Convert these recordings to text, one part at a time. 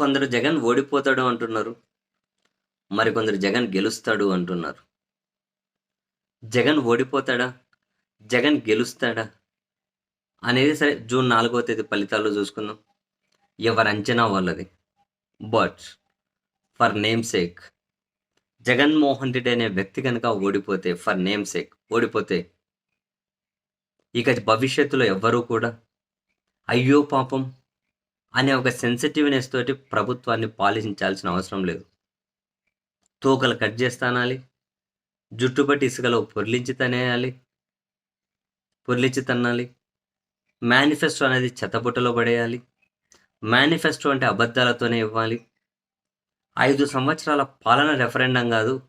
కొందరు జగన్ ఓడిపోతాడు అంటున్నారు. మరికొందరు జగన్ గెలుస్తాడు అంటున్నారు. జగన్ ఓడిపోతాడా? జగన్ గెలుస్తాడా? అనేది సరే జూన్ నాలుగో తేదీ ఫలితాల్లో చూసుకుందాం. ఎవరి అంచనా వాళ్ళది? But for namesake Jaganmohan Reddy అనే వ్యక్తి కనుక ఓడిపోతే ఫర్ నేమ్ సేక్ ఓడిపోతే ఇక భవిష్యత్తులో ఎవ్వరూ కూడా? అయ్యో పాపం. అనే ఒక సెన్సిటివ్నెస్ తోటి ప్రభుత్వాన్ని పాలించాల్సిన అవసరం లేదు. తోకలు కట్ చేస్తానాలి. జుట్టుపట్టి ఇసుకలో పొర్లించి తనేయాలి. పొర్లించి తన్నాలి. మేనిఫెస్టో అనేది చెత్తబుట్టలో పడేయాలి. మేనిఫెస్టో అంటే అబద్ధాలతోనే ఇవ్వాలి. ఐదు సంవత్సరాల పాలన రెఫరెండం కాదు.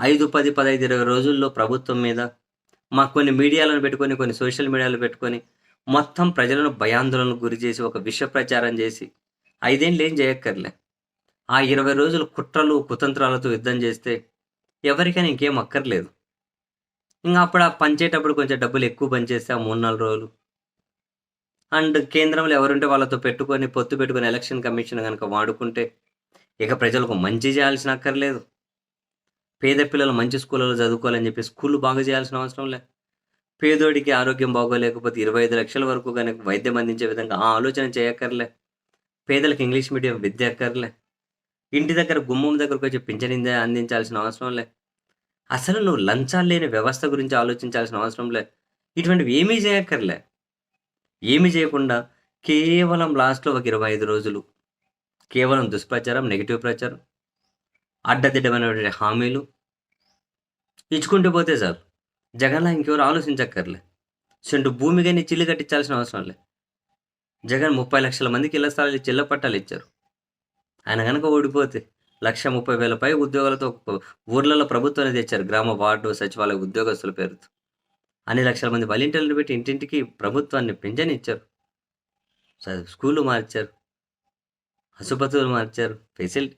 ఐదు పది పదహైదు ఇరవై రోజుల్లో ప్రభుత్వం మీద మాకు కొన్ని మీడియాలను పెట్టుకొని కొన్ని సోషల్ మీడియాలు పెట్టుకొని మొత్తం ప్రజలను భయాందోళనకు గురి చేసి ఒక విష ప్రచారం చేసి ఐదేళ్ళు ఏం చేయక్కర్లే. ఆ ఇరవై రోజులు కుట్రలు కుతంత్రాలతో యుద్ధం చేస్తే ఎవరికైనా ఇంకేం అక్కర్లేదు. ఇంకా అప్పుడు ఆ పంచేటప్పుడు కొంచెం డబ్బులు ఎక్కువ పనిచేస్తే ఆ మూడు నాలుగు రోజులు. అండ్ కేంద్రంలో ఎవరుంటే వాళ్ళతో పెట్టుకొని పొత్తు పెట్టుకొని ఎలక్షన్ కమిషన్ కనుక వాడుకుంటే ఇక ప్రజలకు మంచి చేయాల్సిన అక్కర్లేదు. పేద పిల్లలు మంచి స్కూళ్ళలో చదువుకోవాలని చెప్పి స్కూళ్ళు బాగా చేయాల్సిన అవసరం లేదు పేదోడికి ఆరోగ్యం బాగోలేకపోతే ఇరవై ఐదు లక్షల వరకు కనుక వైద్యం అందించే విధంగా ఆ ఆలోచన చేయక్కర్లే. పేదలకు ఇంగ్లీష్ మీడియం విద్య అక్కర్లే. ఇంటి దగ్గర గుమ్మం దగ్గరకు వచ్చి పింఛనిందే అందించాల్సిన అవసరం లే. అసలు నువ్వు లంచాలు లేని వ్యవస్థ గురించి ఆలోచించాల్సిన అవసరం లే. ఇటువంటివి ఏమీ చేయక్కర్లే. ఏమీ చేయకుండా కేవలం లాస్ట్లో ఒక ఇరవై ఐదు రోజులు. కేవలం దుష్ప్రచారం నెగిటివ్ ప్రచారం అడ్డదిడ్డమైనటువంటి హామీలు. ఇచ్చుకుంటూ పోతే సార్ జగన్లా ఇంకెవరు ఆలోచించక్కర్లే. సెంటు భూమి కానీ చిల్లు కట్టించాల్సిన అవసరం లే. జగన్ ముప్పై లక్షల మందికి ఇళ్ళ స్థలాలు ఇచ్చి ఇళ్ళ పట్టాలు ఇచ్చారు. ఆయన కనుక ఓడిపోతే లక్ష ముప్పై వేల పై ఉద్యోగాలతో ఊర్లలో ప్రభుత్వాన్ని తెచ్చారు గ్రామ వార్డు సచివాలయ ఉద్యోగస్తుల పేరుతో. అన్ని లక్షల మంది వాలంటీర్లు పెట్టి ఇంటింటికి ప్రభుత్వాన్ని పెంచని ఇచ్చారు స్కూళ్ళు మార్చారు. ఆసుపత్రులు మార్చారు. ఫెసిలిటీ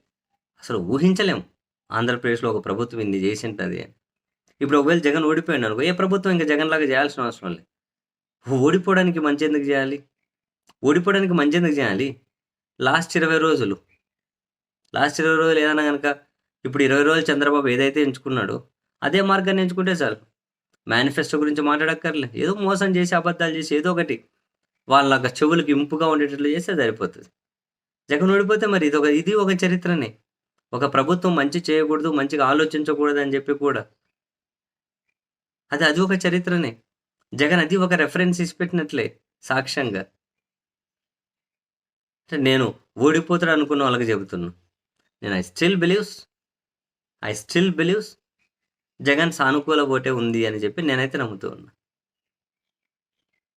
అసలు ఊహించలేం. ఆంధ్రప్రదేశ్లో ఒక ప్రభుత్వం ఇన్ని చేసి అని. ఇప్పుడు ఒకవేళ జగన్ ఓడిపోయాడు అనుకో ఏ ప్రభుత్వం ఇంకా జగన్ లాగా చేయాల్సిన అవసరం లేదు. ఓడిపోవడానికి మంచి ఎందుకు చేయాలి? ఓడిపోవడానికి మంచి ఎందుకు చేయాలి? లాస్ట్ ఇరవై రోజులు. లాస్ట్ ఇరవై రోజులు ఏదైనా కనుక ఇప్పుడు ఇరవై రోజులు చంద్రబాబు ఏదైతే ఎంచుకున్నాడో అదే మార్గాన్ని ఎంచుకుంటే చాలు. మేనిఫెస్టో గురించి మాట్లాడక్కర్లే. ఏదో మోసం చేసి అబద్ధాలు చేసి ఏదో ఒకటి వాళ్ళ చెవులకు ఇంపుగా ఉండేటట్లు చేస్తే సరిపోతుంది. జగన్ ఓడిపోతే మరి ఇది ఒక ఇది ఒక చరిత్రనే. ఒక ప్రభుత్వం మంచి చేయకూడదు మంచిగా ఆలోచించకూడదు అని చెప్పి కూడా అది అది ఒక చరిత్రనే. జగన్ అది ఒక రెఫరెన్స్ ఇచ్చి పెట్టినట్లే సాక్ష్యంగా. అంటే నేను ఓడిపోతాడు అనుకున్న వాళ్ళకి చెబుతున్నాను నేను I still believes I still believes Jagan సానుకూల ఓటే ఉంది అని చెప్పి నేనైతే నమ్ముతూ ఉన్నా.